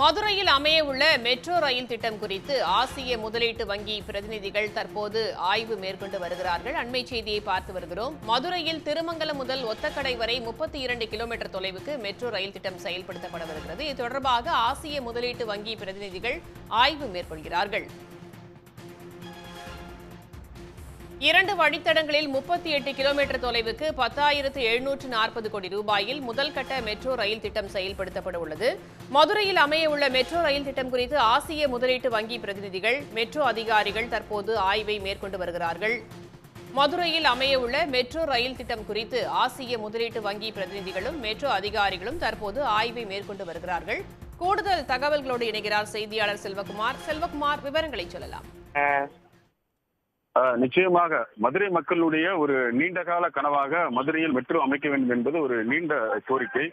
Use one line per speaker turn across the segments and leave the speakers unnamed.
மதுரையில் அமைய உள்ள மெட்ரோ ரயில் திட்டம் குறித்து ஆசிய முதலீட்டு வங்கி பிரதிநிதிகள் தற்போது ஆய்வு மேற்கொண்டு வருகிறார்கள். அண்மை செய்தியை பார்த்து வருகிறோம். மதுரையில் திருமங்கலம் முதல் ஒத்தக்கடை வரை முப்பத்தி இரண்டு கிலோமீட்டர் தொலைவுக்கு மெட்ரோ ரயில் திட்டம் செயல்படுத்தப்பட வருகிறது. இது தொடர்பாக ஆசிய முதலீட்டு வங்கி பிரதிநிதிகள் ஆய்வு மேற்கொள்கிறார்கள். இரண்டு வழித்தடங்களில் முப்பத்தி எட்டு கிலோமீட்டர் தொலைவுக்கு பத்தாயிரத்து எழுநூற்று நாற்பது கோடி ரூபாயில் முதல் கட்ட மெட்ரோ ரயில் திட்டம் செயல்படுத்தப்பட உள்ளது. மதுரையில் அமைய உள்ள மெட்ரோ ரயில் திட்டம் குறித்து ஆசிய முதலீட்டு வங்கி பிரதிநிதிகள் மெட்ரோ அதிகாரிகள் தற்போது ஆய்வை மேற்கொண்டு வருகிறார்கள். மதுரையில் அமைய உள்ள மெட்ரோ ரயில் திட்டம் குறித்து ஆசிய முதலீட்டு வங்கி பிரதிநிதிகளும் மெட்ரோ அதிகாரிகளும் தற்போது ஆய்வை மேற்கொண்டு வருகிறார்கள். கூடுதல் தகவல்களோடு இணைகிறார் செய்தியாளர் செல்வகுமார். செல்வகுமார் விவரங்களை சொல்லலாம்.
நிச்சயமாக மதுரை மக்களுடைய ஒரு நீண்ட கால கனவாக மதுரையில் மெட்ரோ அமைக்க வேண்டும் என்பது ஒரு நீண்ட கோரிக்கை.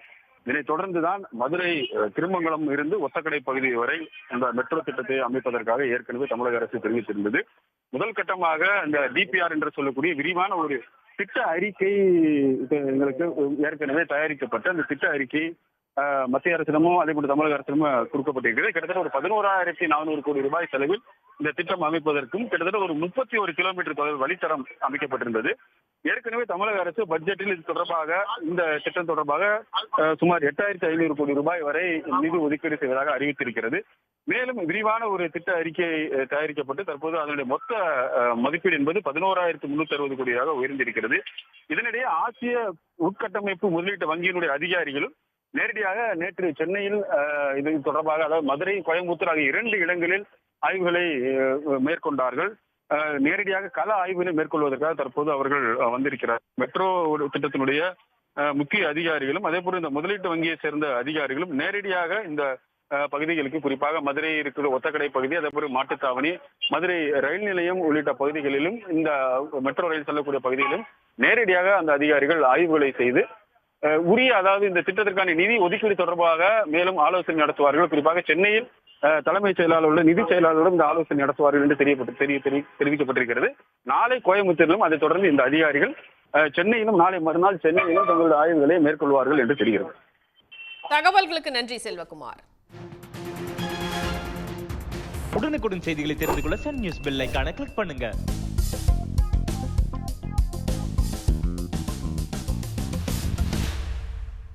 இதனைத் தொடர்ந்துதான் மதுரை திருமங்கலம் இருந்து ஒத்தக்கடை பகுதி வரை இந்த மெட்ரோ திட்டத்தை அமைப்பதற்காக ஏற்கனவே தமிழக அரசு தெரிவித்திருந்தது. முதல் கட்டமாக இந்த டிபிஆர் என்று சொல்லக்கூடிய விரிவான ஒரு திட்ட அறிக்கை எங்களுக்கு ஏற்கனவே தயாரிக்கப்பட்ட அந்த திட்ட அறிக்கை மத்திய அரசிடமும் அதே போன்று தமிழக அரசிடமும் கொடுக்கப்பட்டிருக்கிறது. கிட்டத்தட்ட ஒரு பதினோராயிரத்தி நானூறு கோடி ரூபாய் செலவில் இந்த திட்டம் அமைப்பதற்கும் கிட்டத்தட்ட ஒரு முப்பத்தி ஒரு கிலோமீட்டர் தொலைவு வழித்தடம் அமைக்கப்பட்டிருந்தது. ஏற்கனவே தமிழக அரசு பட்ஜெட்டில் இது தொடர்பாக இந்த திட்டம் தொடர்பாக சுமார் எட்டாயிரத்தி ஐநூறு கோடி ரூபாய் வரை நிதி ஒதுக்கீடு செய்வதாக அறிவித்திருக்கிறது. மேலும் விரிவான ஒரு திட்ட அறிக்கை தயாரிக்கப்பட்டு தற்போது அதனுடைய மொத்த மதிப்பீடு என்பது பதினோராயிரத்தி முன்னூத்தி அறுபது கோடியாக உயர்ந்திருக்கிறது. இதனிடையே ஆசிய உட்கட்டமைப்பு முதலீட்டு வங்கியினுடைய அதிகாரிகளும் நேரடியாக நேற்று சென்னையில் இது தொடர்பாக அதாவது மதுரை கோயம்புத்தூர் ஆகிய இரண்டு இடங்களில் ஆய்வுகளை மேற்கொண்டார்கள். நேரடியாக கள ஆய்வுகளை மேற்கொள்வதற்காக தற்போது அவர்கள் வந்திருக்கிறார். மெட்ரோ திட்டத்தினுடைய முக்கிய அதிகாரிகளும் அதே போல இந்த முதலீட்டு வங்கியை சேர்ந்த அதிகாரிகளும் நேரடியாக இந்த பகுதிகளுக்கு குறிப்பாக மதுரை இருக்கிற ஒத்தக்கடை பகுதி அதே போல மாட்டுத்தாவணி மதுரை ரயில் நிலையம் உள்ளிட்ட பகுதிகளிலும் இந்த மெட்ரோ ரயில் செல்லக்கூடிய பகுதிகளிலும் நேரடியாக அந்த அதிகாரிகள் ஆய்வுகளை செய்து உரிய அதாவது இந்த திட்டத்திற்கான நிதி ஒதுக்கீடு தொடர்பாக மேலும் ஆலோசனை நடத்துவார்கள். குறிப்பாக சென்னையில் தலைமைச் செயலாளர் உள்ள நிதி செயலாளரிடம் இந்த ஆலோசனை நடத்துவார்கள் என்று தெரியப்பட்டு தெரிய தெரி- தெரிவிக்கப்பட்டிருக்கிறது. நாளை கோயம்புத்தூரிலும் அதைத் தொடர்ந்து இந்த அதிகாரிகள் சென்னையிலும் நாளை மறுநாள் சென்னையிலும் தங்களுடைய ஆய்வுகளை மேற்கொள்வார்கள் என்று தெரிகிறது.
தகவல்களுக்கு நன்றி செல்வகுமார்.
உடனுக்குடன் செய்திகளை தெரிந்து கொள்ள சன் நியூஸ் பெல் ஐகானை கிளிக் பண்ணுங்க.